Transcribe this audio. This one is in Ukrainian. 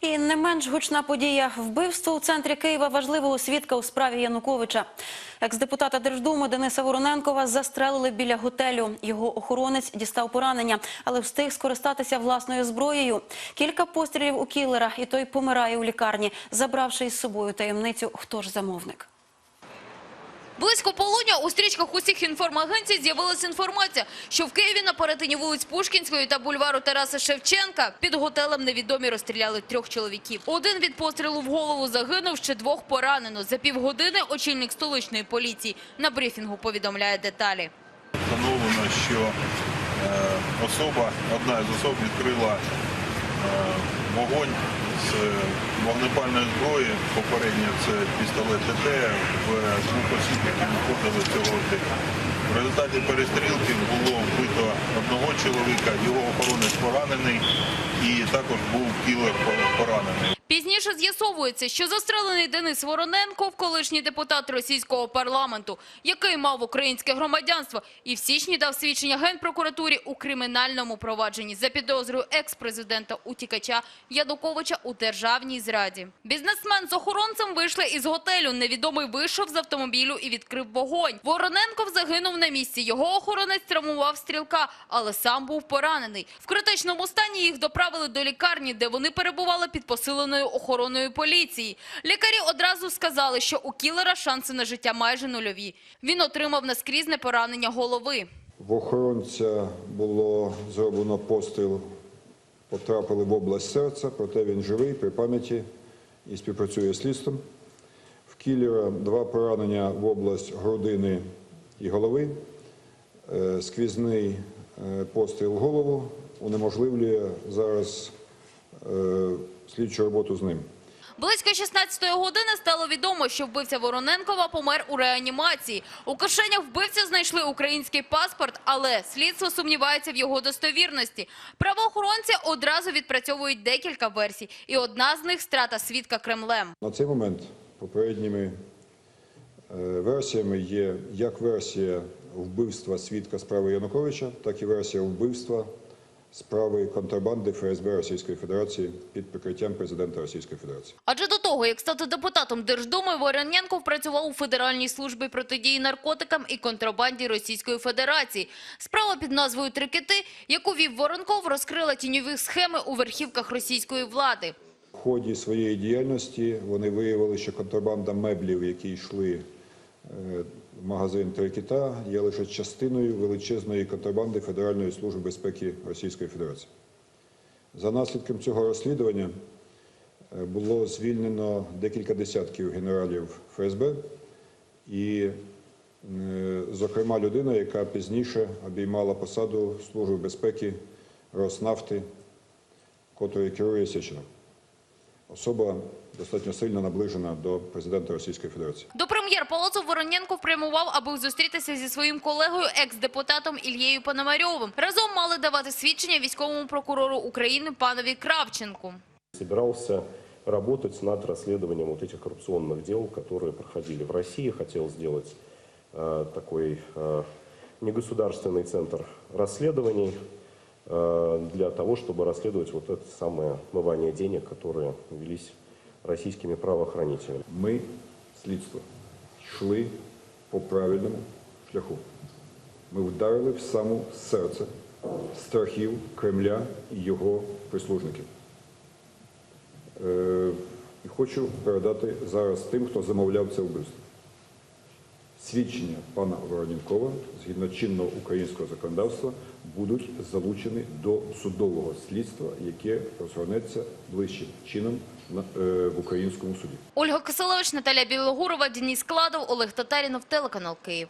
І не менш гучна подія вбивство у центрі Києва важливого свідка у справі Януковича. Екс-депутата Держдуми Дениса Вороненкова застрелили біля готелю. Його охоронець дістав поранення, але встиг скористатися власною зброєю. Кілька пострілів у кілера, і той помирає у лікарні, забравши із собою таємницю, хто ж замовник. Близько полудня у стрічках усіх інформагенцій з'явилася інформація, що в Києві на перетині вулиць Пушкінської та бульвару Тараса Шевченка під готелем невідомі розстріляли трьох чоловіків. Один від пострілу в голову загинув, ще двох поранено. За півгодини очільник столичної поліції на брифінгу повідомляє деталі. Встановлено, що е, особа, одна із особ відкрила е, вогонь з вогнепальної зброї. Попередньо це пістолет ТТ в двох осіб, які виходили цього готелю. В результаті перестрілки було вбито одного чоловіка, його охоронець поранений і також був кілер поранений. Пізніше з'ясовується, що застрелений Денис Вороненко – колишній депутат російського парламенту, який мав українське громадянство і в січні дав свідчення Генпрокуратурі у кримінальному провадженні за підозрою екс-президента утікача Януковича у державній зраді. Бізнесмен з охоронцем вийшли із готелю. Невідомий вийшов з автомобілю і відкрив вогонь. Вороненков загинув на місці. Його охоронець травмував стрілка, але сам був поранений. В критичному стані їх доправили до лікарні, де вони перебували під посиленою охороною поліції. Лікарі одразу сказали, що у кілера шанси на життя майже нульові. Він отримав наскрізне поранення голови. В охоронця було зроблено постріл, потрапили в область серця, проте він живий при пам'яті і співпрацює з слідством. В кілера два поранення в область грудини і голови, Е, сквізний е, постріл в голову унеможливлює зараз слідчу роботу з ним. Близько 16-ї години стало відомо, що вбивця Вороненкова помер у реанімації. У кишенях вбивця знайшли український паспорт, але слідство сумнівається в його достовірності. Правоохоронці одразу відпрацьовують декілька версій, і одна з них – страта свідка Кремлем. На цей момент попередніми е, версіями є як версія вбивства свідка справи Януковича, так і версія вбивства справи контрабанди ФСБ Російської Федерації під прикриттям президента Російської Федерації. Адже до того, як стати депутатом Держдуми, Вороненков працював у Федеральній службі протидії наркотикам і контрабанді Російської Федерації. Справа під назвою «Трикити», яку вів Воронков, розкрила тіньові схеми у верхівках російської влади. В ході своєї діяльності вони виявили, що контрабанда меблів, які йшли магазин Трикіта, є лише частиною величезної контрабанди Федеральної служби безпеки Російської Федерації. За наслідком цього розслідування е, було звільнено декілька десятків генералів ФСБ і, е, зокрема, людина, яка пізніше обіймала посаду Служби безпеки Роснафти, котрою керує Сеченов. Особа достатньо сильно наближена до президента Російської Федерації. До прем'єр-палацу Вороненков прямував, аби зустрітися зі своїм колегою, екс-депутатом Ільєю Пономарьовим. Разом мали давати свідчення військовому прокурору України панові Кравченку. собирался работать над расследованием вот этих коррупционных дел, которые проходили в России. Хотел сделать э, такой э, негосударственный центр расследований э, для того, чтобы расследовать вот это самое отмывание денег, которые велись российскими правоохранителями. Ми, слідство, йшли по правильному шляху. Ми вдарили в саму серце страхів Кремля і його прислужників. Е, і хочу передати зараз тим, хто замовляв це вбивство. Свідчення пана Воронінкова згідно чинного українського законодавства, будуть залучені до судового слідства, яке розгорнеться ближчим чином е, в українському суді. Ольга Киселевич, Наталя Білогурова, Денис Кладов, Олег Татарінов, телеканал Київ.